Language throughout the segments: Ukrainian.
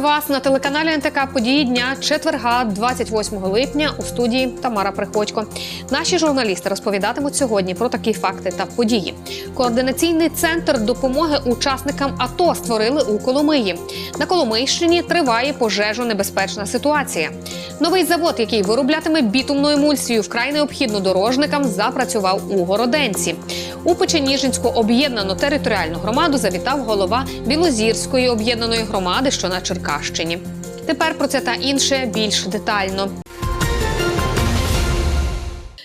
Вас на телеканалі НТК Події дня четверга, 28 липня. У студії Тамара Приходько. Наші журналісти розповідатимуть сьогодні про такі факти та події. Координаційний центр допомоги учасникам АТО створили у Коломиї. На Коломийщині триває пожежонебезпечна ситуація. Новий завод, який вироблятиме бітумну емульсію, вкрай необхідну дорожникам, запрацював у Городенці. У Печеніжинську об'єднану територіальну громаду завітав голова Білозірської об'єднаної громади, що на Черкащині. Тепер про це та інше більш детально.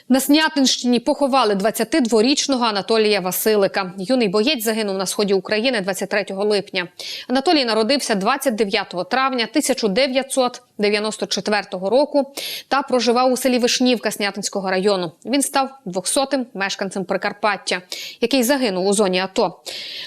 На Снятинщині поховали 22-річного Анатолія Василика. Юний боєць загинув на сході України 23 липня. Анатолій народився 29 травня 1994 року та проживав у селі Вишнівка Снятинського району. Він став 200-тим мешканцем Прикарпаття, який загинув у зоні АТО.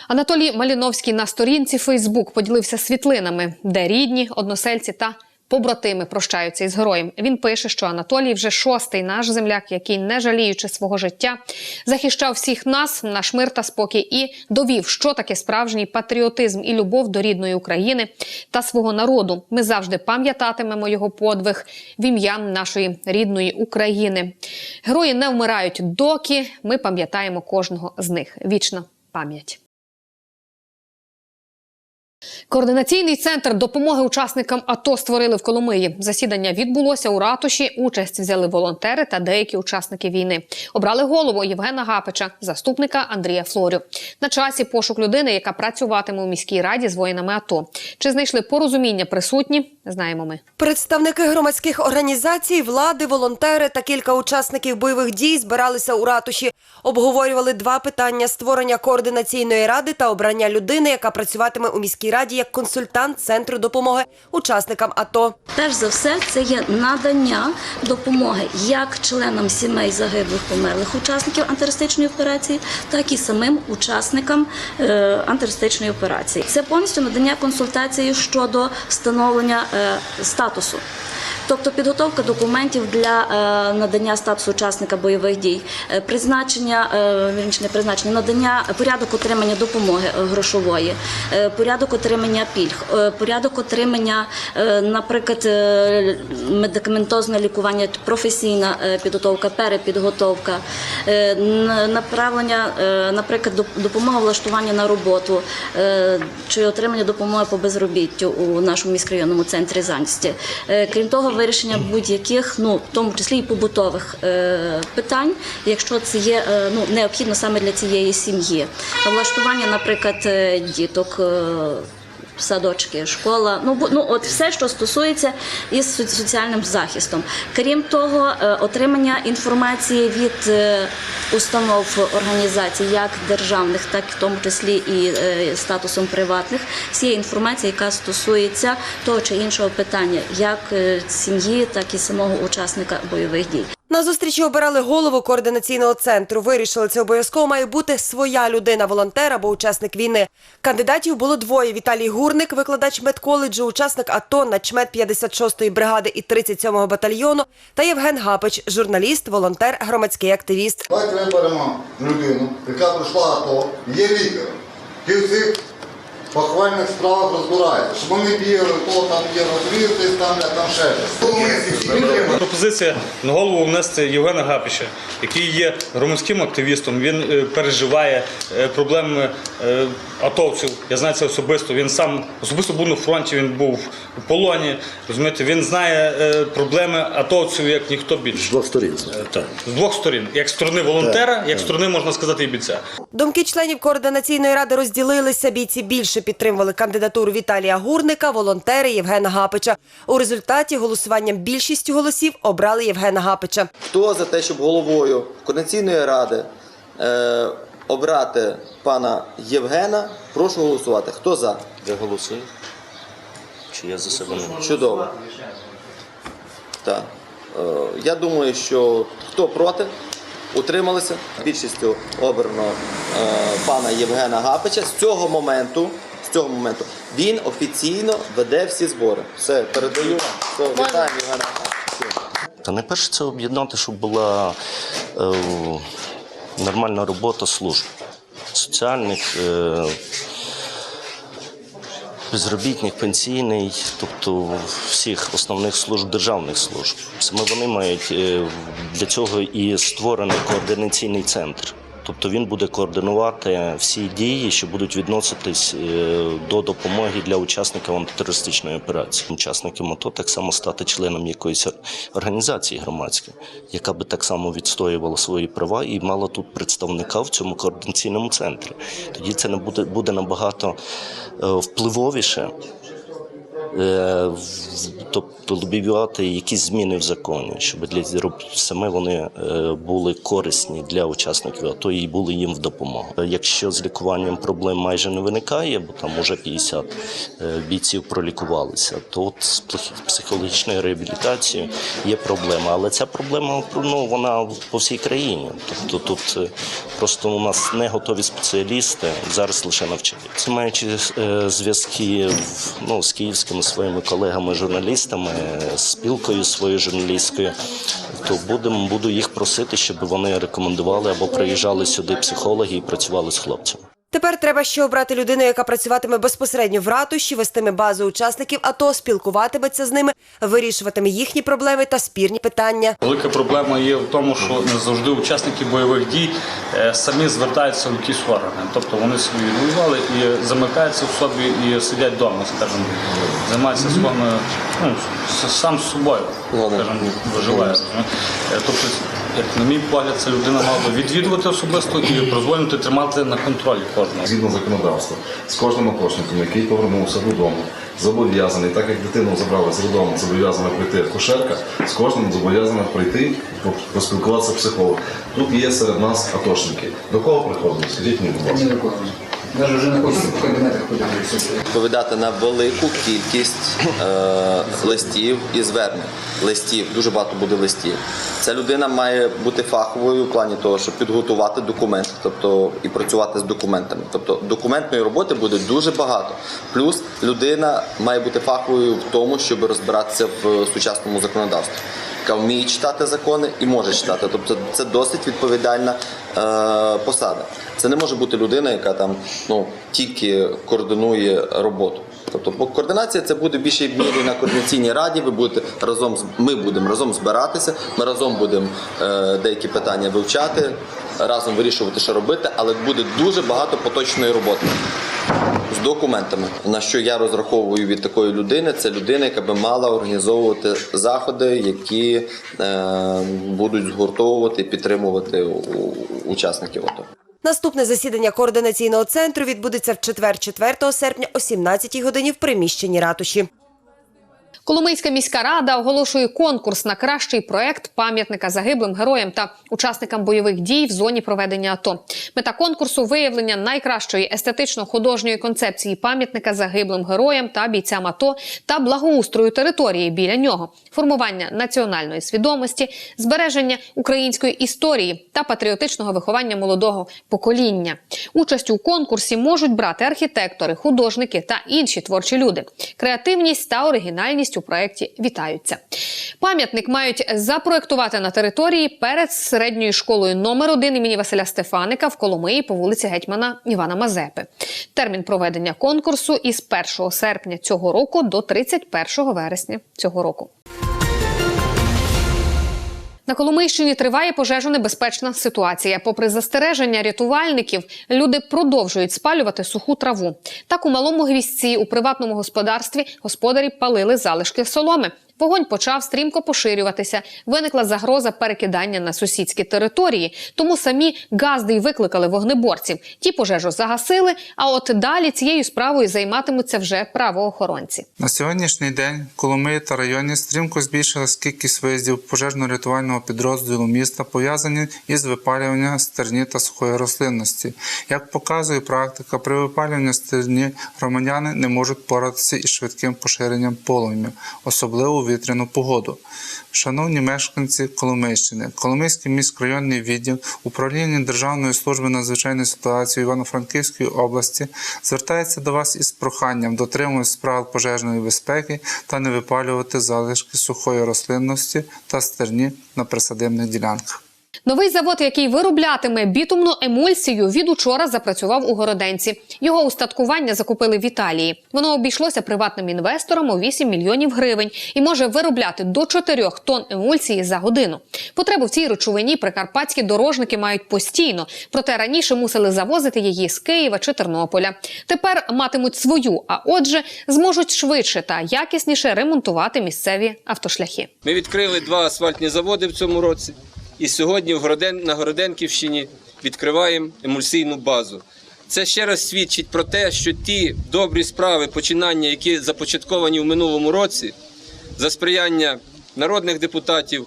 Анатолій Маліновський на сторінці Фейсбук поділився світлинами, де рідні, односельці та Побратими прощаються із героєм. Він пише, що Анатолій вже шостий наш земляк, який, не жаліючи свого життя, захищав всіх нас, наш мир та спокій, і довів, що таке справжній патріотизм і любов до рідної України та свого народу. Ми завжди пам'ятатимемо його подвиг в ім'я нашої рідної України. Герої не вмирають, доки ми пам'ятаємо кожного з них. Вічна пам'ять. Координаційний центр допомоги учасникам АТО створили в Коломиї. Засідання відбулося у ратуші. Участь взяли волонтери та деякі учасники війни. Обрали голову Євгена Гапича, заступника Андрія Флорю. На часі пошук людини, яка працюватиме у міській раді з воїнами АТО. Чи знайшли порозуміння присутні? Знаємо ми. Представники громадських організацій, влади, волонтери та кілька учасників бойових дій збиралися у ратуші. Обговорювали два питання: створення координаційної ради та обрання людини, яка працюватиме у міській раді як консультант центру допомоги учасникам АТО. Перш за все, це є надання допомоги як членам сімей загиблих померлих учасників антитерористичної операції, так і самим учасникам е, антитерористичної операції. Це повністю надання консультації щодо встановлення е, статусу. Тобто підготовка документів для е, надання статусу учасника бойових дій, е, призначення, е, не призначення, надання порядок отримання допомоги грошової, порядок отримання пільг, порядок отримання, наприклад, медикаментозне лікування, професійна підготовка, перепідготовка, направлення, наприклад, доп- допомога влаштування на роботу чи отримання допомоги по безробіттю у нашому міськрайонному центрі зайнятості. Крім того, вирішення будь-яких, ну в тому числі і побутових е, питань, якщо це є е, ну необхідно саме для цієї сім'ї. Влаштування, наприклад, е, діток. е, Садочки, школа, ну ну от все, що стосується із соціальним захистом. Крім того, е, отримання інформації від е, установ організацій, як державних, так і в тому числі і е, статусом приватних, всієї інформації, яка стосується того чи іншого питання, як сім'ї, так і самого учасника бойових дій. На зустрічі обирали голову координаційного центру. Вирішили, це обов'язково має бути своя людина, волонтер або учасник війни. Кандидатів було двоє: Віталій Гурник, викладач медколеджу, учасник АТО, начмет 56-ї бригади і 37-го батальйону, та Євген Гапич, журналіст, волонтер, громадський активіст. Давайте виберемо людину, яка пройшла АТО, є лікарем, який в цих поховальних справах розбирається, щоб вони бігали, то там є розріз, там, а там ще щось. Пропозиція на голову внести Євгена Гапича, який є громадським активістом. Він е, переживає е, проблеми е, атовців. Я знаю це особисто. Він сам особисто був на фронті, він був у полоні. Розумієте, він знає проблеми атовців як ніхто більше. З двох сторін. Так. З двох сторін, як сторони волонтера, як сторони можна сказати і бійця. Думки членів координаційної ради розділилися. Бійці більше підтримували кандидатуру Віталія Гурника, волонтери Євгена Гапича. У результаті голосуванням більшістю голосів обрали Євгена Гапича. Хто за те, щоб головою координаційної ради е, обрати пана Євгена, прошу голосувати. Хто за? Я голосую. Чи я за себе не? Чудово. Так. Е, я думаю, що хто проти, утрималися. Більшістю обрано е, пана Євгена Гапича. З цього моменту, з цього моменту він офіційно веде всі збори. Все, передаю вам. Все, вітаємо Євгена Гапича. Та найперше це об'єднати, щоб була е, нормальна робота служб соціальних. Е, безробітних, пенсійний, тобто всіх основних служб державних служб. Саме вони мають е, для цього і створений координаційний центр. Тобто він буде координувати всі дії, що будуть відноситись е, до допомоги для учасників антитерористичної операції. Учасникам АТО так само стати членом якоїсь організації громадської, яка би так само відстоювала свої права і мала тут представника в цьому координаційному центрі. Тоді це не буде, буде набагато е, впливовіше. Тобто лобіювати якісь зміни в законі, щоб для саме вони е, були корисні для учасників АТО і були їм в допомогу. Якщо з лікуванням проблем майже не виникає, бо там уже 50 е, бійців пролікувалися, то от з псих- психологічною реабілітацією є проблема. Але ця проблема ну, вона по всій країні. Тобто тут е, просто у нас не готові спеціалісти, зараз лише навчаються. Маючи зв'язки ну, з київськими своїми колегами журналістами, спілкою своєю журналістською, то будемо буду їх просити, щоб вони рекомендували або приїжджали сюди психологи і працювали з хлопцями. Тепер треба ще обрати людину, яка працюватиме безпосередньо в ратуші, вестиме базу учасників АТО, спілкуватиметься з ними, вирішуватиме їхні проблеми та спірні питання. Велика проблема є в тому, що не завжди учасники бойових дій е, самі звертаються в якісь органи. Тобто вони собі воювали і замикаються в собі і сидять вдома, скажімо, займаються своїми, ну, сам з собою, скажімо, виживає. Е, Тобто, як на мій погляд, ця людина мала би відвідувати особисто і дозволити тримати на контролі кожного. Згідно законодавства, з кожним атошником, який повернувся додому, зобов'язаний, так як дитину забрали з додому, зобов'язана прийти кошерка, з кожним зобов'язана прийти по- поспілкуватися психолог. Тут є серед нас атошники. До кого приходимо? Скажіть мені, будь ласка. Навіть вже не хочеться по кабінетах подивитися. відповідати на велику кількість е, листів і звернень. Листів, дуже багато буде листів. Ця людина має бути фаховою в плані того, щоб підготувати документи, тобто і працювати з документами. Тобто документної роботи буде дуже багато. Плюс людина має бути фаховою в тому, щоб розбиратися в сучасному законодавстві. Яка вміє читати закони і може читати. Тобто це досить відповідальна е, посада. Це не може бути людина, яка там ну тільки координує роботу. Тобто, координація це буде в мірі на координаційній раді. Ви будете разом ми будемо разом збиратися. Ми разом будемо е, деякі питання вивчати, разом вирішувати, що робити, але буде дуже багато поточної роботи з документами. На що я розраховую від такої людини, це людина, яка би мала організовувати заходи, які е, будуть згуртовувати і підтримувати учасників АТО. Наступне засідання координаційного центру відбудеться в четвер, 4 серпня о 17 годині в приміщенні ратуші. Коломийська міська рада оголошує конкурс на кращий проект пам'ятника загиблим героям та учасникам бойових дій в зоні проведення АТО. Мета конкурсу виявлення найкращої естетично-художньої концепції пам'ятника загиблим героям та бійцям АТО та благоустрою території біля нього, формування національної свідомості, збереження української історії та патріотичного виховання молодого покоління. Участь у конкурсі можуть брати архітектори, художники та інші творчі люди. Креативність та оригінальність у проєкті вітаються. Пам'ятник мають запроектувати на території перед середньою школою номер 1 імені Василя Стефаника в Коломиї по вулиці гетьмана Івана Мазепи. Термін проведення конкурсу із 1 серпня цього року до 31 вересня цього року. На Коломийщині триває пожежонебезпечна ситуація. Попри застереження рятувальників, люди продовжують спалювати суху траву. Так у малому гвіздці у приватному господарстві господарі палили залишки соломи. Вогонь почав стрімко поширюватися. Виникла загроза перекидання на сусідські території. Тому самі газди й викликали вогнеборців. Ті пожежу загасили. А от далі цією справою займатимуться вже правоохоронці. На сьогоднішній день Коломиї та районі стрімко збільшилась кількість виїздів пожежно-рятувального підрозділу міста, пов'язані із випалюванням стерні та сухої рослинності. Як показує практика, при випалюванні стерні громадяни не можуть поратися із швидким поширенням полум'я, особливо у вітряну погоду. Шановні мешканці Коломийщини, Коломийський міськрайонний відділ управління Державної служби надзвичайної ситуації Івано-Франківської області звертається до вас із проханням дотримуватися правил пожежної безпеки та не випалювати залишки сухої рослинності та стерні на присадибних ділянках. Новий завод, який вироблятиме бітумну емульсію, від учора запрацював у Городенці. Його устаткування закупили в Італії. Воно обійшлося приватним інвесторам у 8 мільйонів гривень і може виробляти до 4 тонн емульсії за годину. Потребу в цій речовині прикарпатські дорожники мають постійно, проте раніше мусили завозити її з Києва чи Тернополя. Тепер матимуть свою, а отже, зможуть швидше та якісніше ремонтувати місцеві автошляхи. Ми відкрили два асфальтні заводи в цьому році, і сьогодні на Городенківщині відкриваємо емульсійну базу. Це ще раз свідчить про те, що ті добрі справи, починання, які започатковані в минулому році, за сприяння народних депутатів,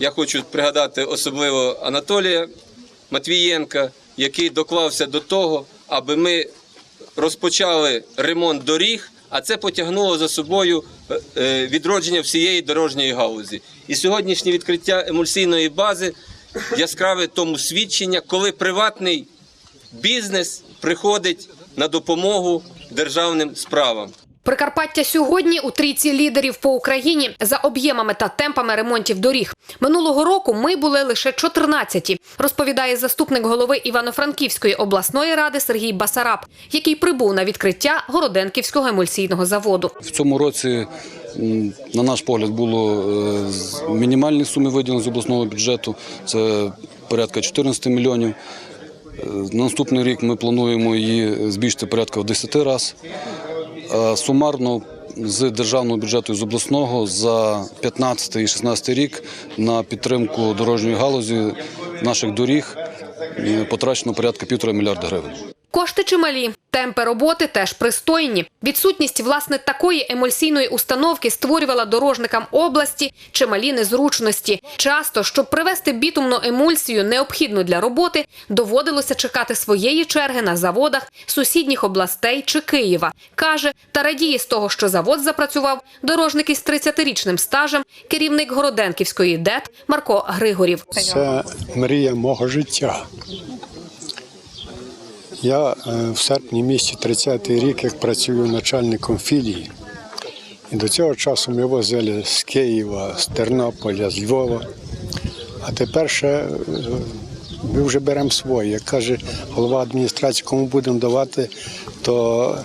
я хочу пригадати особливо Анатолія Матвієнка, який доклався до того, аби ми розпочали ремонт доріг, а це потягнуло за собою е, е, відродження всієї дорожньої галузі. І сьогоднішнє відкриття емульсійної бази яскраве тому свідчення, коли приватний бізнес приходить на допомогу державним справам. Прикарпаття сьогодні у трійці лідерів по Україні за об'ємами та темпами ремонтів доріг. Минулого року ми були лише 14-ті, розповідає заступник голови Івано-Франківської обласної ради Сергій Басараб, який прибув на відкриття Городенківського емульсійного заводу. В цьому році, на наш погляд, було е, мінімальні суми виділені з обласного бюджету. Це порядка 14 мільйонів. Е, На наступний рік ми плануємо її збільшити порядка в 10 разів. А Сумарно з державного бюджету і з обласного за 15 і 16 рік на підтримку дорожньої галузі наших доріг е, потрачено порядка півтора мільярда гривень. Кошти чималі, темпи роботи теж пристойні. Відсутність власне такої емульсійної установки створювала дорожникам області чималі незручності. Часто, щоб привезти бітумну емульсію, необхідну для роботи, доводилося чекати своєї черги на заводах сусідніх областей чи Києва. каже та радіє з того, що завод запрацював дорожник із 30-річним стажем, керівник Городенківської ДЕТ Марко Григорів. Це мрія мого життя. Я е, в серпні місяці 30-й рік, як працюю начальником філії. І до цього часу ми возили з Києва, з Тернополя, з Львова. А тепер ще е, ми вже беремо своє. Як каже голова адміністрації, кому будемо давати, то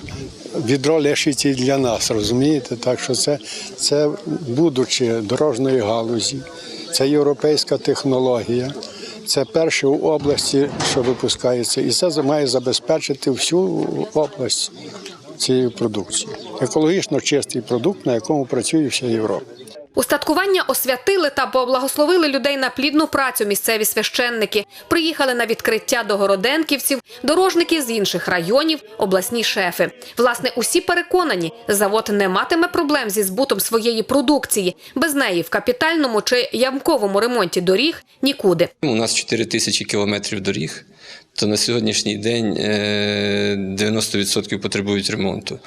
відро лишиться і для нас, розумієте? Так що це, це будучи дорожньої галузі, це європейська технологія. Це перше в області, що випускається, і це має забезпечити всю область цією продукцією. Екологічно чистий продукт, на якому працює вся Європа. Устаткування освятили та поблагословили людей на плідну працю місцеві священники. Приїхали на відкриття до городенківців, дорожники з інших районів, обласні шефи. Власне, усі переконані, завод не матиме проблем зі збутом своєї продукції. Без неї в капітальному чи ямковому ремонті доріг нікуди. У нас 4 тисячі кілометрів доріг, то на сьогоднішній день е, 90% потребують ремонту.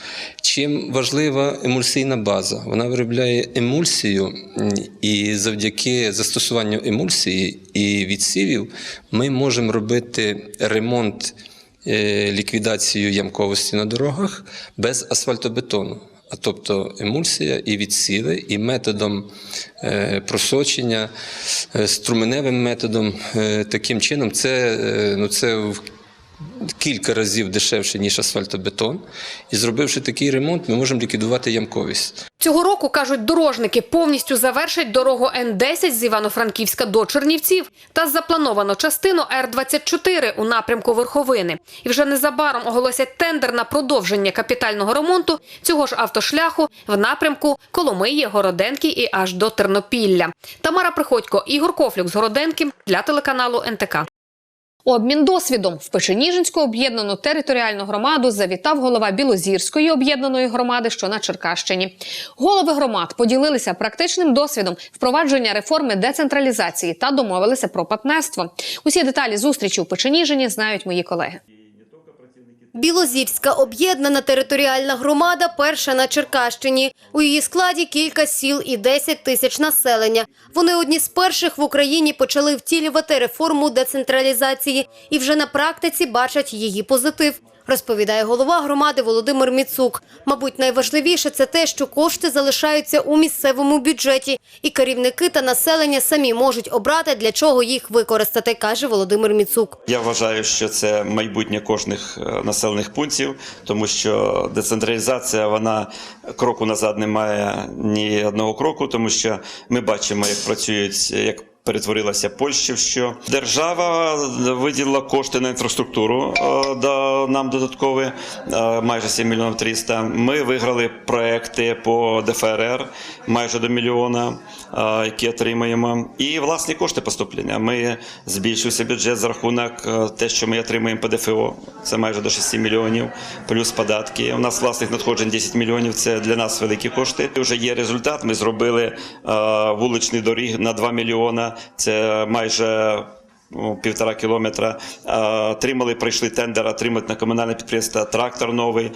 Чим важлива емульсійна база? Вона виробляє емульсію, і завдяки застосуванню емульсії і відсівів ми можемо робити ремонт, е, ліквідацію ямковості на дорогах без асфальтобетону. А тобто емульсія і відсіли, і методом е, просочення, е, струменевим методом, е, таким чином, це, ну, це в кілька разів дешевше, ніж асфальтобетон. І зробивши такий ремонт, ми можемо ліквідувати ямковість. Цього року, кажуть дорожники, повністю завершать дорогу Н-10 з Івано-Франківська до Чернівців та заплановано частину Р-24 у напрямку Верховини. І вже незабаром оголосять тендер на продовження капітального ремонту цього ж автошляху в напрямку Коломиї, Городенки і аж до Тернопілля. Тамара Приходько, Ігор Кофлюк з Городенки для телеканалу НТК. Обмін досвідом в Печеніжинську об'єднану територіальну громаду завітав голова Білозірської об'єднаної громади, що на Черкащині. Голови громад поділилися практичним досвідом впровадження реформи децентралізації та домовилися про партнерство. Усі деталі зустрічі у Печеніжині знають мої колеги. Білозірська об'єднана територіальна громада перша на Черкащині. У її складі кілька сіл і 10 тисяч населення. Вони одні з перших в Україні почали втілювати реформу децентралізації і вже на практиці бачать її позитив. Розповідає голова громади Володимир Міцук. Мабуть, найважливіше це те, що кошти залишаються у місцевому бюджеті, і керівники та населення самі можуть обрати, для чого їх використати, каже Володимир Міцук. Я вважаю, що це майбутнє кожних е, населених пунктів, тому що децентралізація вона кроку назад не має ні одного кроку, тому що ми бачимо, як працюють як. Перетворилася Польща, що держава виділила кошти на інфраструктуру е, да, нам додаткові, е, майже 7 мільйонів 300. Ми виграли проекти по ДФРР майже до мільйона, е, які отримаємо. І власні кошти поступлення. Ми збільшився бюджет за рахунок те, що ми отримуємо ДФО. Це майже до 6 мільйонів, плюс податки. У нас власних надходжень 10 мільйонів. Це для нас великі кошти. Вже є результат. Ми зробили вуличний доріг на 2 мільйона. Це майже ну, півтора кілометра. Е, Отримали, прийшли тендер, отримати на комунальне підприємство трактор новий, е,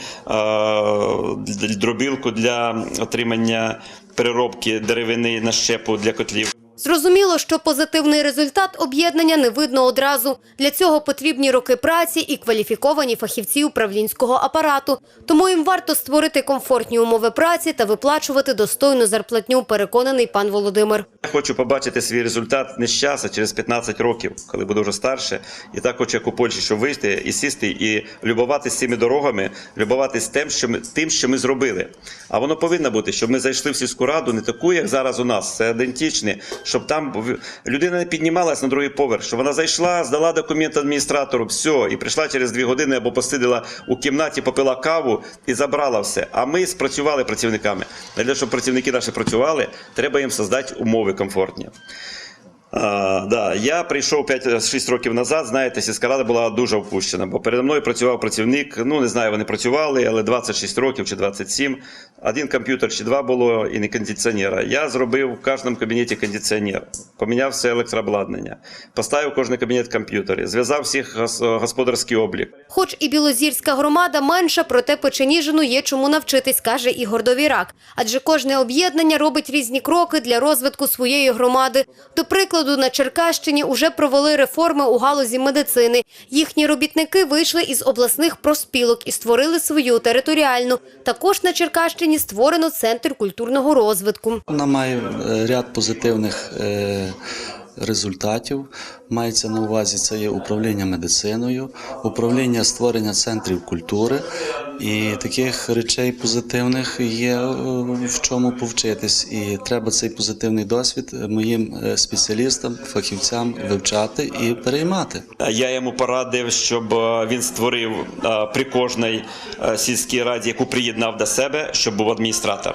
дробілку для отримання переробки деревини на щепу для котлів. Зрозуміло, що позитивний результат об'єднання не видно одразу. Для цього потрібні роки праці і кваліфіковані фахівці управлінського апарату. Тому їм варто створити комфортні умови праці та виплачувати достойну зарплатню, переконаний пан Володимир. Я хочу побачити свій результат не з часу, через 15 років, коли буду вже старше. І так хочу, як у Польщі, щоб вийти і сісти, і любуватися цими дорогами, любуватись тим, що ми тим, що ми зробили. А воно повинно бути, щоб ми зайшли в сільську раду, не таку, як зараз у нас. Це ідентичне, щоб там людина не піднімалась на другий поверх, щоб вона зайшла, здала документ адміністратору, все, і прийшла через дві години або посиділа у кімнаті, попила каву і забрала все. А ми спрацювали працівниками. Для того, щоб працівники наші працювали, треба їм создати умови комфортні. Да, я прийшов 5-6 років назад. Знаєте, сільська була дуже впущена, бо передо мною працював працівник. Ну не знаю, вони працювали, але 26 років чи 27. Один комп'ютер чи два було і не кондиціонера. Я зробив в кожному кабінеті кондиціонер, поміняв все електрообладнання, поставив кожний кабінет комп'ютери, зв'язав всіх гос- господарський облік. Хоч і білозірська громада менша, проте Печеніжину є чому навчитись, каже Ігор Довірак. Адже кожне об'єднання робить різні кроки для розвитку своєї громади. До прикладу, на Черкащині уже провели реформи у галузі медицини. Їхні робітники вийшли із обласних проспілок і створили свою територіальну. Також на Черкащині створено центр культурного розвитку. Вона має е, ряд позитивних е, результатів. Мається на увазі це є управління медициною, управління створення центрів культури. І таких речей позитивних є е, в чому повчитись. І треба цей позитивний досвід моїм е, спеціалістам, фахівцям вивчати і переймати. Я йому порадив, щоб е, він створив е, при кожній е, сільській раді, яку приєднав до себе, щоб був адміністратор.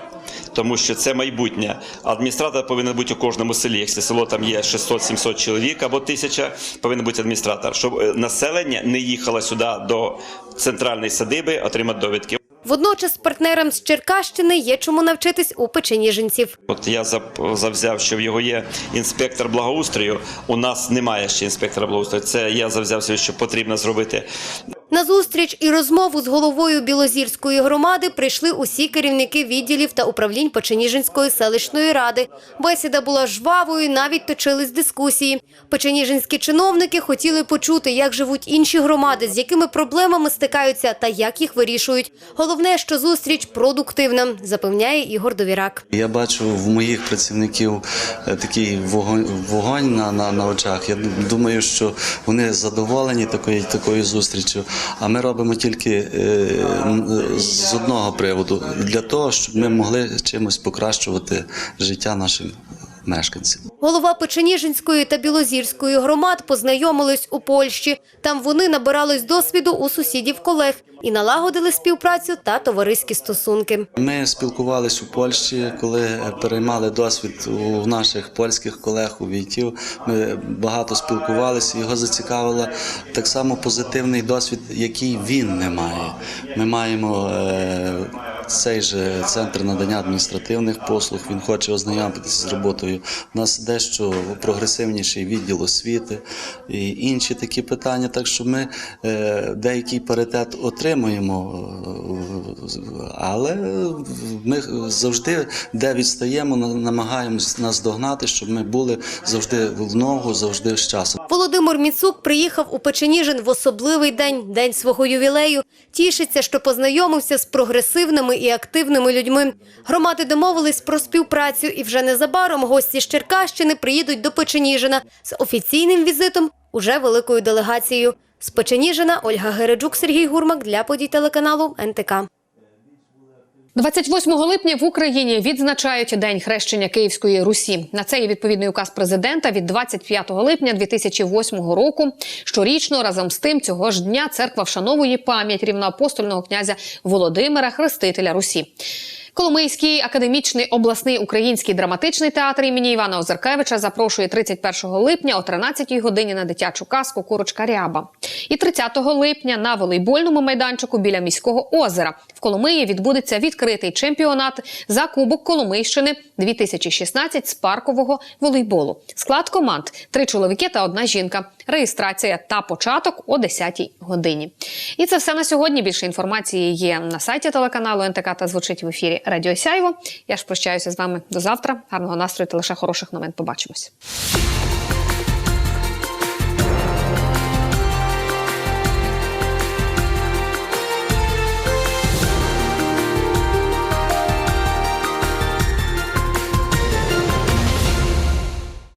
Тому що це майбутнє. Адміністратор повинен бути у кожному селі. Якщо село там є 600-700 чоловік або тисяча, повинен бути адміністратор, щоб е, населення не їхало сюди до центральної садиби отримати довідки. Водночас партнерам з Черкащини є чому навчитись у печеніжинців. От я завзяв, що в його є інспектор благоустрою. У нас немає ще інспектора благоустрою. Це я завзявся, що потрібно зробити. На зустріч і розмову з головою Білозірської громади прийшли усі керівники відділів та управлінь Печеніжинської селищної ради. Бесіда була жвавою, навіть точились дискусії. Печеніжинські чиновники хотіли почути, як живуть інші громади, з якими проблемами стикаються та як їх вирішують. Головне, що зустріч продуктивна, запевняє Ігор Довірак. Я бачу в моїх працівників е, такий вогонь, вогонь на, на, на очах. Я думаю, що вони задоволені такою, такою зустрічю. А ми робимо тільки е, з одного приводу. Для того, щоб ми могли чимось покращувати життя нашим мешканцям. Голова Печеніжинської та Білозірської громад познайомились у Польщі. Там вони набирались досвіду у сусідів колег і налагодили співпрацю та товариські стосунки. Ми спілкувалися у Польщі, коли переймали досвід у наших польських колег, у війтів. Ми багато спілкувалися, його зацікавило так само позитивний досвід, який він не має. Ми маємо е, цей же центр надання адміністративних послуг. Він хоче ознайомитися з роботою. У нас дещо прогресивніший відділ освіти і інші такі питання. Так що ми е, деякий паритет отримуємо, е, але ми завжди, де відстаємо, на- намагаємось нас догнати, щоб ми були завжди в ногу, завжди з часом. Володимир Міцук приїхав у Печеніжин в особливий день, день свого ювілею. Тішиться, що познайомився з прогресивними і активними людьми. Громади домовились про співпрацю, і вже незабаром гості з Черкащини приїдуть до Печеніжина з офіційним візитом уже великою делегацією. З Печеніжина Ольга Гереджук, Сергій Гурмак для подій телеканалу НТК. 28 липня в Україні відзначають День хрещення Київської Русі. На це є відповідний указ президента від 25 липня 2008 року. Щорічно разом з тим цього ж дня церква вшановує пам'ять рівноапостольного князя Володимира Хрестителя Русі. Коломийський академічний обласний український драматичний театр імені Івана Озеркевича запрошує 31 липня о 13 годині на дитячу казку Курочка Ряба. І 30 липня на волейбольному майданчику біля міського озера в Коломиї відбудеться відкритий чемпіонат за Кубок Коломийщини 2016 з паркового волейболу. Склад команд три чоловіки та одна жінка. Реєстрація та початок о 10 годині. І це все на сьогодні. Більше інформації є на сайті телеканалу НТК та звучить в ефірі Радіо Сяйво. Я ж прощаюся з вами до завтра. Гарного настрою та лише хороших новин. Побачимось.